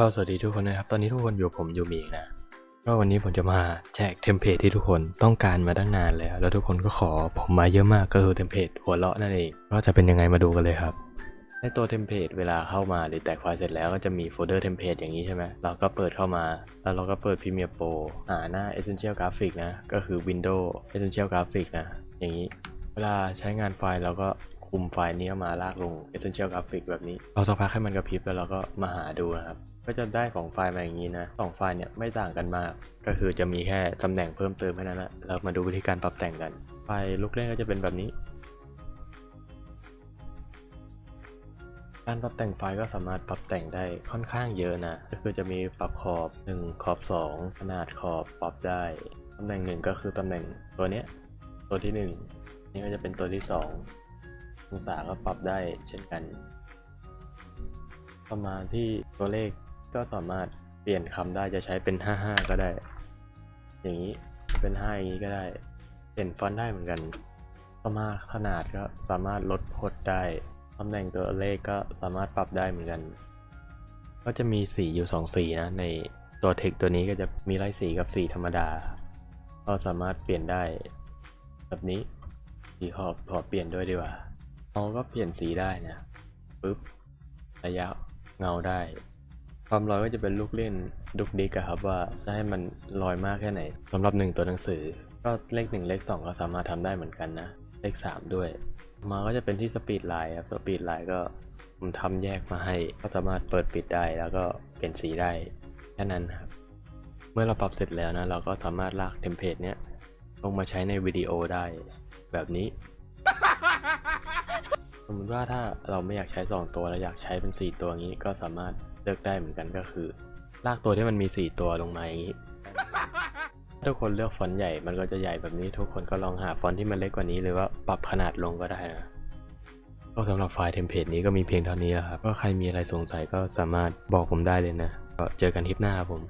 ก็สวัสดีทุกคนนะครับ ตอนนี้ทุกคนอยู่ผมยูมีนะก็วันนี้ผมจะมาแจกเทมเพลตที่ทุกคนต้องการมาตั้งนานแล้ว แล้วทุกคนก็ขอผมมาเยอะมากก็คือเทมเพลตหัวเราะนั่นเอง ก็จะเป็นยังไงมาดูกันเลยครับ ในตัวเทมเพลตเวลาเข้ามาหรือแตกไฟล์เสร็จแล้วก็จะมีโฟลเดอร์เทมเพลตอย่างนี้ใช่ไหมเราก็เปิดเข้ามา แล้วเราก็เปิด Premiere Pro หาหน้า Essential Graphic นะ ก็คือ Windows Essential Graphic นะ อย่างนี้ เวลาใช้งานไฟล์เราก็ คุมไฟล์นี้เอามาลากลง Essential Graphic แบบนี้เราสักพักให้มันกระพริบแล้วเราก็มาหาดูนะครับ ก็จะได้ของไฟล์มาอย่างนี้นะสองไฟล์เนี่ยไม่ต่างกันมาก ก็คือจะมีแค่ตำแหน่งเพิ่มเติมแค่นั้นแหละเรามาดูวิธีการปรับแต่งกัน ไฟล์ลูกเล่นก็จะเป็นแบบนี้ การปรับแต่งไฟล์ก็สามารถปรับแต่งได้ค่อนข้างเยอะนะ ก็คือจะมีปรับขอบ 1 ขอบ 2 ขนาดขอบปรับได้ตำแหน่งหนึ่งก็คือตำแหน่งตัวเนี้ยตัวที่ 1 นี่ก็จะเป็นตัวที่ 2 องศาก็ปรับได้เช่นกัน ประมาณที่ตัวเลขก็สามารถเปลี่ยนคำได้จะใช้เป็น 55 ก็ได้ อย่างนี้เป็น 5 อย่างนี้ก็ได้ เปลี่ยนฟอนต์ได้เหมือนกันต่อมาขนาดก็สามารถลดพดได้ตำแหน่งตัวเลขก็สามารถปรับได้เหมือนกัน ก็จะมีสีอยู่ 2 สีนะ ในตัวเทคตัวนี้ก็จะมีไล่สีกับสีธรรมดา ก็สามารถเปลี่ยนได้ แบบนี้สีขอบขอเปลี่ยนด้วยดีกว่า เราก็เปลี่ยนสีได้นะปึ๊บระยะเงาได้ ความลอยก็จะเป็นลูกเล่นดุกดิกครับว่าจะให้มันลอยมากแค่ไหนสำหรับหนึ่งตัวหนังสือ ก็เลขหนึ่งเลขสองก็สามารถทำได้เหมือนกันนะ เลขสามด้วย มาก็จะเป็นที่สปีดไลน์ครับสปีดไลน์ก็ผมทำแยกมาให้ ก็สามารถเปิดปิดได้แล้วก็เปลี่ยนสีได้แค่นั้นครับ เมื่อเราปรับเสร็จแล้วนะ เราก็สามารถลากเทมเพลตเนี้ยลงมาใช้ในวิดีโอได้ แบบนี้ มมติว่าถ้าเราไม่อยากใช้ 2 ตัวแล้วอยากใช้เป็น 4 ตัวงี้ก็สามารถเลือกได้เหมือนกันก็คือ ลากตัวที่มันมี 4 ตัวลงมาอย่างนี้ทุกคนเลือกฟอนต์ใหญ่ มันก็จะใหญ่แบบนี้ ทุกคนก็ลองหาฟอนต์ที่มันเล็กกว่านี้หรือว่าปรับขนาดลงก็ได้นะก็สำหรับไฟล์เทมเพลตนี้ก็มีเพียงเท่านี้แหละครับ ก็ใครมีอะไรสงสัยก็สามารถบอกผมได้เลยนะ ก็เจอกันทริปหน้าครับผม